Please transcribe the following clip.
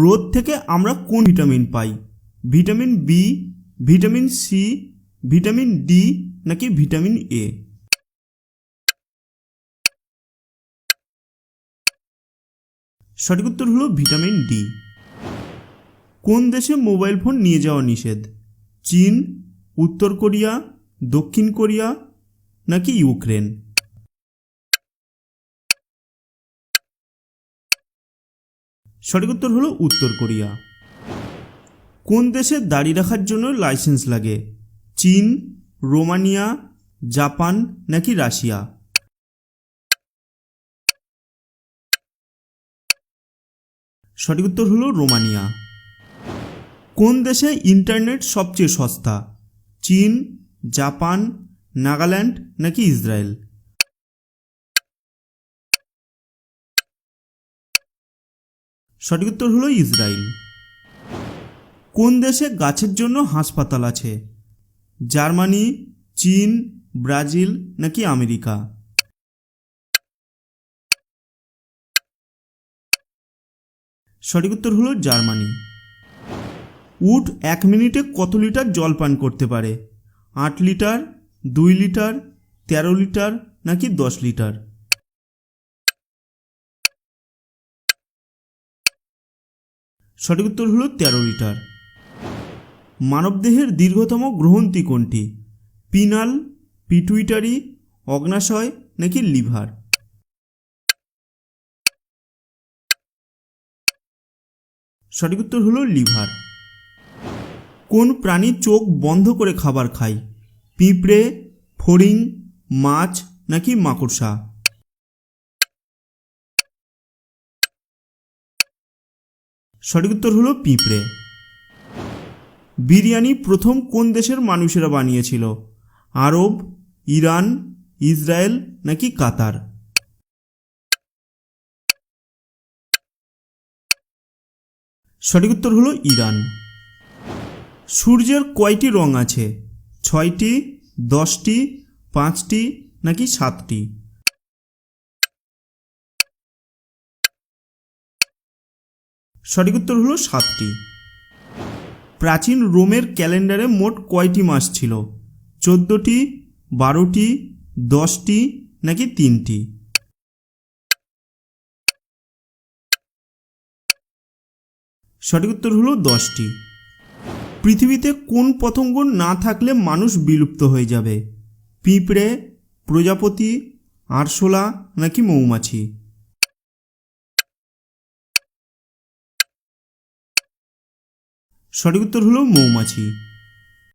রোদ থেকে আমরা কোন ভিটামিন পাই? Vitamin B vitamin C vitamin D নাকি ভিটামিন এ সঠিক উত্তর হলো ভিটামিন ডি কোন দেশে মোবাইল ফোন নিয়ে যাওয়া নিষেধ? চীন, উত্তর কোরিয়া, দক্ষিণ কোরিয়া নাকি ইউক্রেন? সঠিক উত্তর হলো উত্তর কোরিয়া। কোন দেশে দাড়ি রাখার জন্য লাইসেন্স লাগে? চীন, রোমানিয়া, জাপান নাকি রাশিয়া? সঠিক উত্তর হলো রোমানিয়া। কোন দেশে ইন্টারনেট সবচেয়ে সস্তা? চীন, জাপান, নাগাল্যান্ড নাকি ইসরায়েল? সঠিক উত্তর হলো ইসরায়েল কোন দেশে গাছের জন্য হাসপাতাল আছে? জার্মানি, চীন, ব্রাজিল নাকি আমেরিকা? সঠিক উত্তর হলো জার্মানি। উট এক মিনিটে কত লিটার জল পান করতে পারে? আট লিটার, দুই লিটার, তেরো লিটার নাকি দশ লিটার? সঠিক উত্তর হলো তেরো লিটার। মানবদেহের দীর্ঘতম গ্রহণটি কোনটি? পিনাল, পিটুইটারি, অগ্নাশয় নাকি লিভার? সঠিক উত্তর হলো লিভার। কোন প্রাণী চোখ বন্ধ করে খাবার খায়? পিঁপড়ে, ফড়িং, মাছ নাকি মাকড়সা? সঠিক উত্তর হলো পিঁপড়ে। বিরিয়ানি প্রথম কোন দেশের মানুষেরা বানিয়েছিল? আরব, ইরান, ইসরায়েল নাকি কাতার? সঠিক উত্তর হলো ইরান। সূর্যের কয়টি রং আছে? ছয়টি, দশটি, পাঁচটি নাকি সাতটি? সঠিক উত্তর হলো সাতটি। প্রাচীন রোমের ক্যালেন্ডারে মোট কয়টি মাস ছিল? চোদ্দোটি, বারোটি, দশটি, নাকি তিনটি? সঠিক উত্তর হলো দশটি। পৃথিবীতে কোন পতঙ্গ না থাকলে মানুষ বিলুপ্ত হয়ে যাবে? পিঁপড়ে, প্রজাপতি, আরশোলা, নাকি মৌমাছি? সঠিক উত্তর হলো মৌমাছি।